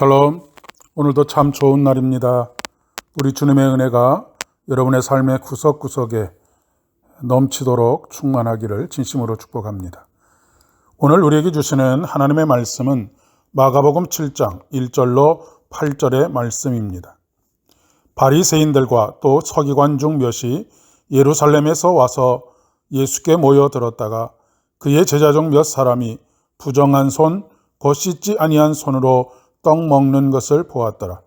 샬롬. 오늘도 참 좋은 날입니다. 우리 주님의 은혜가 여러분의 삶의 구석구석에 넘치도록 충만하기를 진심으로 축복합니다. 오늘 우리에게 주시는 하나님의 말씀은 마가복음 7장 1절로 8절의 말씀입니다. 바리새인들과 또 서기관 중 몇이 예루살렘에서 와서 예수께 모여들었다가 그의 제자 중 몇 사람이 부정한 손, 곧 씻지 아니한 손으로 떡 먹는 것을 보았더라.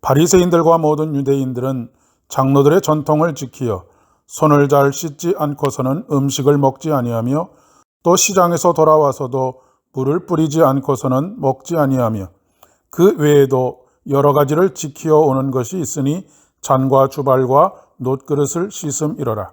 바리새인들과 모든 유대인들은 장로들의 전통을 지키어 손을 잘 씻지 않고서는 음식을 먹지 아니하며 또 시장에서 돌아와서도 물을 뿌리지 않고서는 먹지 아니하며 그 외에도 여러 가지를 지키어 오는 것이 있으니 잔과 주발과 놋그릇을 씻음이러라.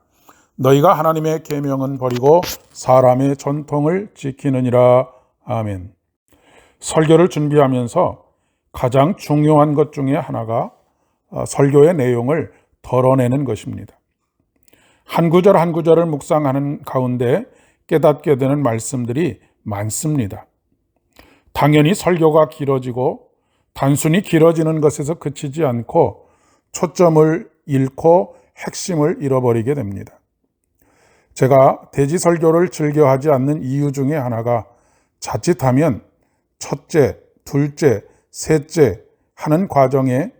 너희가 하나님의 계명은 버리고 사람의 전통을 지키느니라. 아멘. 설교를 준비하면서 가장 중요한 것 중에 하나가 어, 설교의 내용을 덜어내는 것입니다. 한 구절 한 구절을 묵상하는 가운데 깨닫게 되는 말씀들이 많습니다. 당연히 설교가 길어지고 단순히 길어지는 것에서 그치지 않고 초점을 잃고 핵심을 잃어버리게 됩니다. 제가 대지 설교를 즐겨 하지 않는 이유 중에 하나가 자칫하면 첫째, 둘째, 셋째 하는 과정에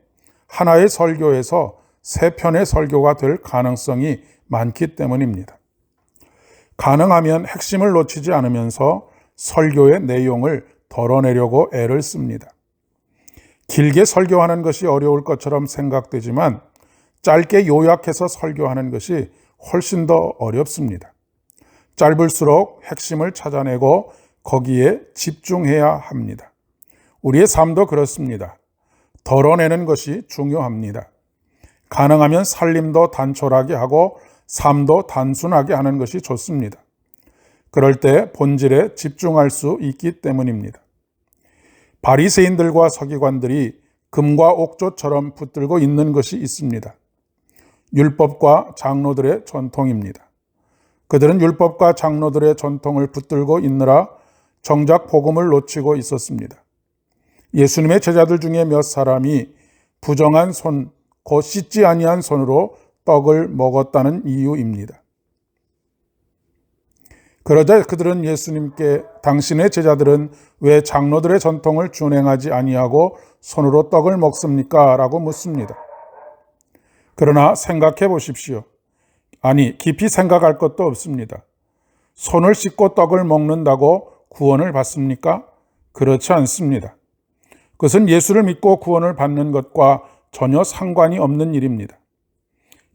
하나의 설교에서 세 편의 설교가 될 가능성이 많기 때문입니다. 가능하면 핵심을 놓치지 않으면서 설교의 내용을 덜어내려고 애를 씁니다. 길게 설교하는 것이 어려울 것처럼 생각되지만 짧게 요약해서 설교하는 것이 훨씬 더 어렵습니다. 짧을수록 핵심을 찾아내고 거기에 집중해야 합니다. 우리의 삶도 그렇습니다. 덜어내는 것이 중요합니다. 가능하면 살림도 단촐하게 하고 삶도 단순하게 하는 것이 좋습니다. 그럴 때 본질에 집중할 수 있기 때문입니다. 바리새인들과 서기관들이 금과 옥조처럼 붙들고 있는 것이 있습니다. 율법과 장로들의 전통입니다. 그들은 율법과 장로들의 전통을 붙들고 있느라 정작 복음을 놓치고 있었습니다. 예수님의 제자들 중에 몇 사람이 부정한 손, 곧 씻지 아니한 손으로 떡을 먹었다는 이유입니다. 그러자 그들은 예수님께 당신의 제자들은 왜 장로들의 전통을 준행하지 아니하고 손으로 떡을 먹습니까? 라고 묻습니다. 그러나 생각해 보십시오. 아니, 깊이 생각할 것도 없습니다. 손을 씻고 떡을 먹는다고 구원을 받습니까? 그렇지 않습니다. 그것은 예수를 믿고 구원을 받는 것과 전혀 상관이 없는 일입니다.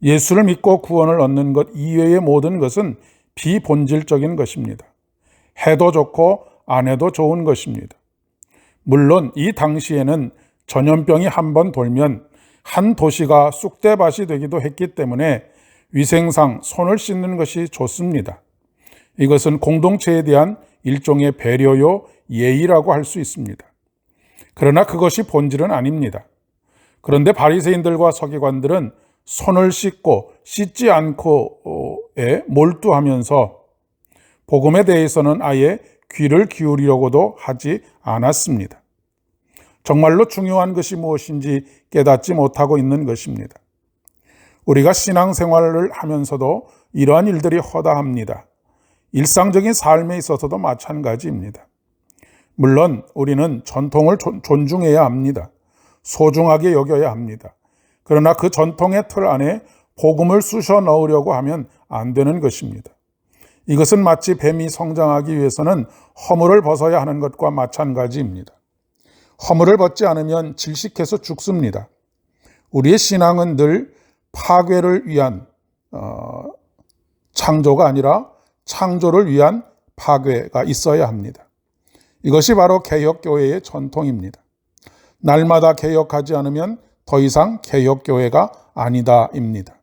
예수를 믿고 구원을 얻는 것 이외의 모든 것은 비본질적인 것입니다. 해도 좋고 안 해도 좋은 것입니다. 물론 이 당시에는 전염병이 한 번 돌면 한 도시가 쑥대밭이 되기도 했기 때문에 위생상 손을 씻는 것이 좋습니다. 이것은 공동체에 대한 일종의 배려요 예의라고 할 수 있습니다. 그러나 그것이 본질은 아닙니다. 그런데 바리새인들과 서기관들은 손을 씻고 씻지 않고에 몰두하면서 복음에 대해서는 아예 귀를 기울이려고도 하지 않았습니다. 정말로 중요한 것이 무엇인지 깨닫지 못하고 있는 것입니다. 우리가 신앙생활을 하면서도 이러한 일들이 허다합니다. 일상적인 삶에 있어서도 마찬가지입니다. 물론 우리는 전통을 존중해야 합니다. 소중하게 여겨야 합니다. 그러나 그 전통의 틀 안에 복음을 쑤셔 넣으려고 하면 안 되는 것입니다. 이것은 마치 뱀이 성장하기 위해서는 허물을 벗어야 하는 것과 마찬가지입니다. 허물을 벗지 않으면 질식해서 죽습니다. 우리의 신앙은 늘 파괴를 위한 어, 창조가 아니라 창조를 위한 파괴가 있어야 합니다. 이것이 바로 개혁교회의 전통입니다. 날마다 개혁하지 않으면 더 이상 개혁교회가 아니다입니다.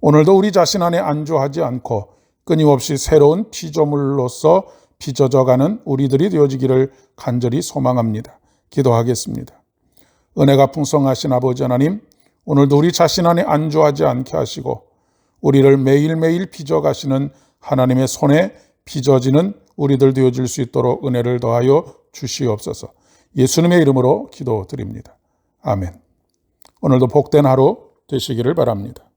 오늘도 우리 자신 안에 안주하지 않고 끊임없이 새로운 피조물로서 빚어져가는 우리들이 되어지기를 간절히 소망합니다. 기도하겠습니다. 은혜가 풍성하신 아버지 하나님, 오늘도 우리 자신 안에 안주하지 않게 하시고 우리를 매일매일 빚어가시는 하나님의 손에 빚어지는 우리들 되어질 수 있도록 은혜를 더하여 주시옵소서. 예수님의 이름으로 기도드립니다. 아멘. 오늘도 복된 하루 되시기를 바랍니다.